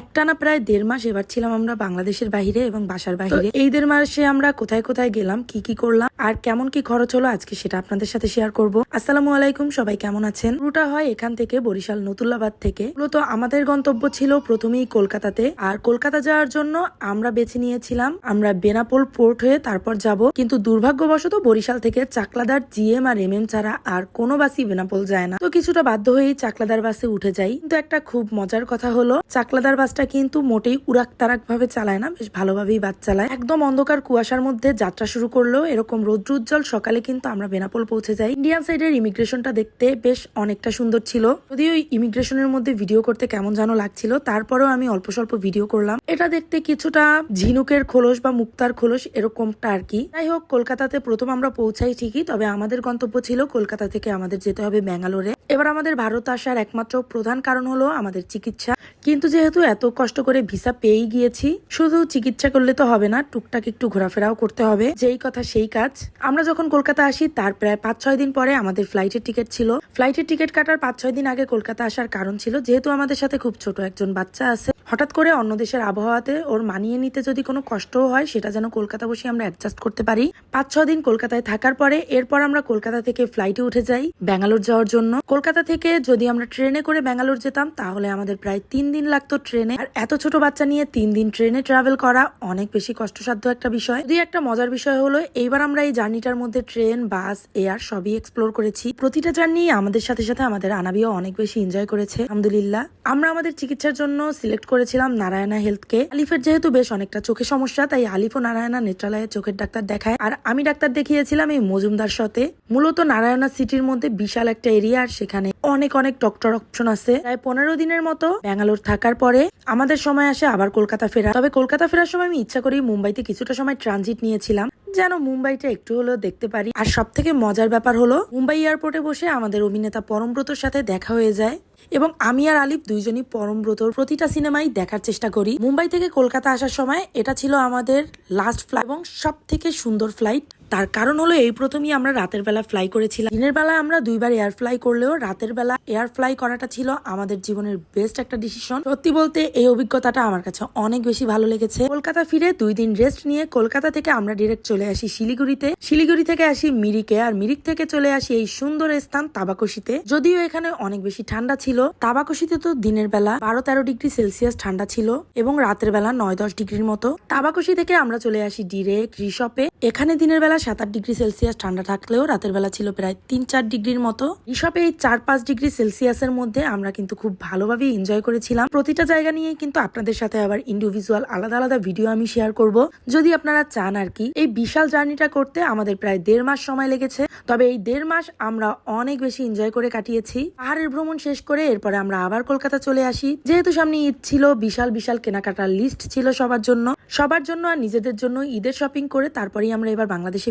একটানা প্রায় দেড় মাস এবার ছিলাম আমরা বাংলাদেশের বাইরে এবং বাসার বাহিরে। এই দেড় মাসে আমরা কোথায় কোথায় গেলাম, কি কি করলাম আর কেমন কি খরচ হলো আজকে সেটা আপনাদের সাথে শেয়ার করব। আসসালামু আলাইকুম, সবাই কেমন আছেন? রুটা হয় এখান থেকে বরিশাল নতুল্লাবাদ থেকে। মূলত আমাদের গন্তব্য ছিল প্রথমেই কলকাতাতে। আর কলকাতা যাওয়ার জন্য আমরা বেছে নিয়েছিলাম আমরা বেনাপোল পোর্ট হয়ে তারপর যাব। কিন্তু দুর্ভাগ্যবশত বরিশাল থেকে চাকলাদার জিএম আর এমএম ছাড়া আর কোনো বাসই বেনাপোল যায় না। তো কিছুটা বাধ্য হয়েই চাকলাদার বাসে উঠে যাই। কিন্তু একটা খুব মজার কথা হলো, চাকলাদার বাসটা কিন্তু মোটেই উড়াক তারাক ভাবে চালায় না, বেশ ভালোভাবেই বাস চালায়। একদম অন্ধকার কুয়াশার মধ্যে যাত্রা শুরু করল, এরকম রৌদ্র উজ্জ্বল সকালে কিন্তু আমরা বেনাপোল পৌঁছে যাই। ইন্ডিয়ান সাইডের ইমিগ্রেশনটা দেখতে বেশ অনেকটা সুন্দর ছিল। যদিও ইমিগ্রেশনের মধ্যে ভিডিও করতে কেমন যেন লাগছিল, তারপরেও আমি অল্প স্বল্প ভিডিও করলাম। এটা দেখতে কিছুটা ঝিনুকের খোলস বা মুক্তার খোলস এরকমটা আর কি। যাই হোক, কলকাতাতে প্রথম আমরা পৌঁছাই ঠিকই, তবে আমাদের গন্তব্য ছিল কলকাতা থেকে আমাদের যেতে হবে ব্যাঙ্গালোরে। এবার আমাদের ভারত আসার একমাত্র প্রধান কারণ হলো আমাদের চিকিৎসা। কিন্তু যেহেতু এত কষ্ট করে ভিসা পেয়েই গিয়েছি, শুধু চিকিৎসা করলে তো হবে না, টুকটাক একটু ঘোরাফেরাও করতে হবে। যেই কথা সেই কাজ। আমরা যখন কলকাতা আসি, তার প্রায় পাঁচ ছয় দিন পরে আমাদের ফ্লাইটের টিকিট ছিল। ফ্লাইটের টিকিট কাটার পাঁচ ছয় দিন আগে কলকাতা আসার কারণ ছিল, যেহেতু আমাদের সাথে খুব ছোট একজন বাচ্চা আছে। হঠাৎ করে অন্য দেশের আবহাওয়াতে ওর মানিয়ে নিতে যদি কোনো কষ্টও হয়, সেটা যেন কলকাতা বসে আমরা অ্যাডজাস্ট করতে পারি। পাঁচ ছ দিন কলকাতায় থাকার পরে এরপর আমরা কলকাতা থেকে ফ্লাইটে উঠে যাই, ব্যাঙ্গালোর যাওয়ার জন্য। কলকাতা থেকে যদি আমরা ট্রেনে করে ব্যাঙ্গালোর যেতাম, তাহলে আমাদের প্রায় তিন দিন লাগতো ট্রেনে। আর এত ছোট বাচ্চা নিয়ে তিন দিন ট্রেনে ট্রাভেল করা অনেক বেশি কষ্টসাধ্য একটা বিষয়। দুই একটা মজার বিষয় হলো, এইবার আমরা এই জার্নিটার মধ্যে ট্রেন, বাস, এয়ার সবই এক্সপ্লোর করেছি। প্রতিটা জার্নি আমাদের সাথে সাথে আমাদের আনাবিও অনেক বেশি এনজয় করেছে, আলহামদুলিল্লাহ। আমরা আমাদের চিকিৎসার জন্য সিলেক্ট করেছিলাম নারায়ণা হেলথকে আলিফের যেহেতু বেশ অনেকটা চোখে সমস্যা, তাই আলিফ ও নারায়ণা নেত্রালয়ে চোখের ডাক্তার দেখায়। আর আমি ডাক্তার দেখিয়েছিলাম এই মজুমদার সাথে মূলত নারায়ণা সিটির মধ্যে বিশাল একটা এরিয়া আর সেখানে অনেক অনেক ডক্টর অপশন আছে। প্রায় পনেরো দিনের মতো ব্যাঙ্গালোর থাকার পরে আমাদের সময় আসে আবার কলকাতা ফেরা তবে কলকাতা ফেরার সময় আমি ইচ্ছা করেই মুম্বাইতে কিছুটা সময় ট্রানজিট নিয়েছিলাম। যেন মুম্বাইটা একটু হলেও দেখতে পারি। আর সব থেকে মজার ব্যাপার হলো, মুম্বাই এয়ারপোর্টে বসে আমাদের অভিনেতা পরমব্রতর সাথে দেখা হয়ে যায় এবং আমি আর আলিফ দুইজনই পরমব্রতর প্রতিটা সিনেমাই দেখার চেষ্টা করি। মুম্বাই থেকে কলকাতা আসার সময় এটা ছিল আমাদের লাস্ট ফ্লাইট এবং সব থেকে সুন্দর ফ্লাইট তার কারণ হলো এই প্রথমেই আমরা রাতের বেলা ফ্লাই করেছিলাম। দিনের বেলা আমরা দুইবার এয়ার ফ্লাই করলেও রাতের বেলা এয়ার ফ্লাই করাটা ছিল আমাদের জীবনের বেস্ট একটা ডিসিশন সত্যি বলতে এই অভিজ্ঞতাটা আমার কাছে অনেক বেশি ভালো লেগেছে। কলকাতা ফিরে দুই দিন রেস্ট নিয়ে কলকাতা থেকে আমরা ডিরেক্ট চলে আসি শিলিগুড়িতে। শিলিগুড়ি থেকে আসি মিরিকে আর মিরিক থেকে চলে আসি এই সুন্দর স্থান তাবাকশিতে। যদিও এখানে অনেক বেশি ঠান্ডা ছিল। তাবাকশিতে তো দিনের বেলা বারো তেরো ডিগ্রি সেলসিয়াস ঠান্ডা ছিল এবং রাতের বেলা নয় দশ ডিগ্রির মতো। তাবাকশি থেকে আমরা চলে আসি ডিরেক্ট রিসপে এখানে দিনের বেলা সাত আট ডিগ্রি সেলসিয়াস, ঠান্ডা থাকলেও রাতের বেলা ছিল প্রায় তিন চার ডিগ্রির মতো। রিসপে এই চার পাঁচ ডিগ্রি সেলসিয়াসের মধ্যে আমরা কিন্তু খুব ভালোভাবে এনজয় করেছিলাম। প্রতিটা জায়গা নিয়ে কিন্তু আপনাদের সাথে আবার ইন্ডিভিজুয়াল আলাদা আলাদা ভিডিও আমি শেয়ার করব। যদি আপনারা চান আর কি, এই বিশাল জার্নিটা করতে আমাদের প্রায় দেড় মাস সময় লেগেছে। তবে এই দেড় মাস আমরা অনেক বেশি এনজয় করে কাটিয়েছি। পাহাড়ের ভ্রমণ শেষ করে এরপরে আমরা আবার কলকাতা চলে আসি। যেহেতু সামনে ঈদ ছিল, বিশাল বিশাল কেনাকাটার লিস্ট ছিল সবার জন্য। সবার জন্য আর নিজেদের জন্য ঈদের শপিং করে তারপরেই আমরা এবার বাংলাদেশে